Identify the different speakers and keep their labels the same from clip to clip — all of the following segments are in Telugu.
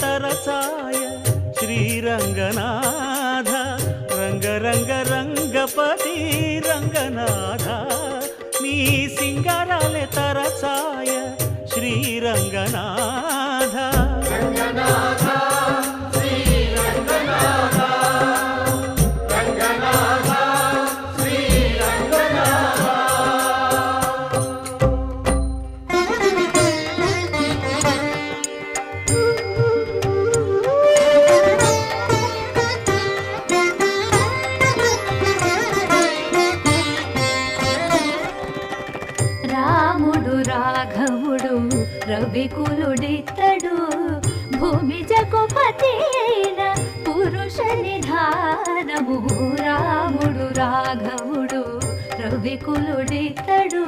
Speaker 1: తరసాయ శ్రీరంగనాథ రంగ రంగ రంగపతి రంగనాథ. నీ సింగరాలే తరసాయ శ్రీరంగనాథ.
Speaker 2: రవికులుడితడు భూమి జగుపతి అయిన పురుష నిధానము. రాముడు రాఘవుడు రవికులుడితడు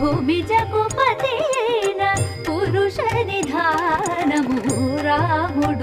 Speaker 2: భూమి జగుపతి అయిన పురుష నిధానము. రాముడు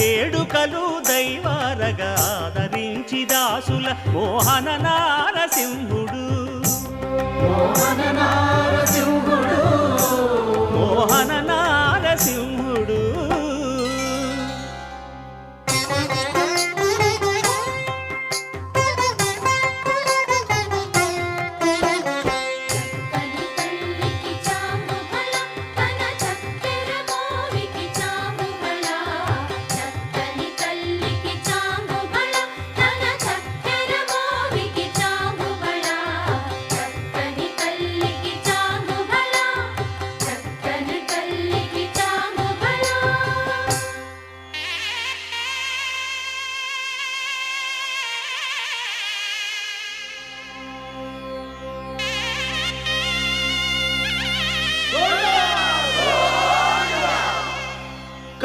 Speaker 1: దాసుల మోహన
Speaker 2: నారసింహు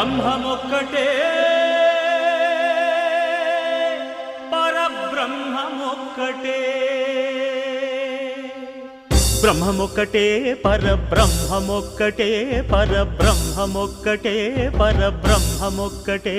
Speaker 1: బ్రహ్మమొక్కటే. పరబ్రహ్మమొక్కటే. బ్రహ్మమొక్కటే పరబ్రహ్మమొక్కటే పరబ్రహ్మమొక్కటే పరబ్రహ్మమొక్కటే.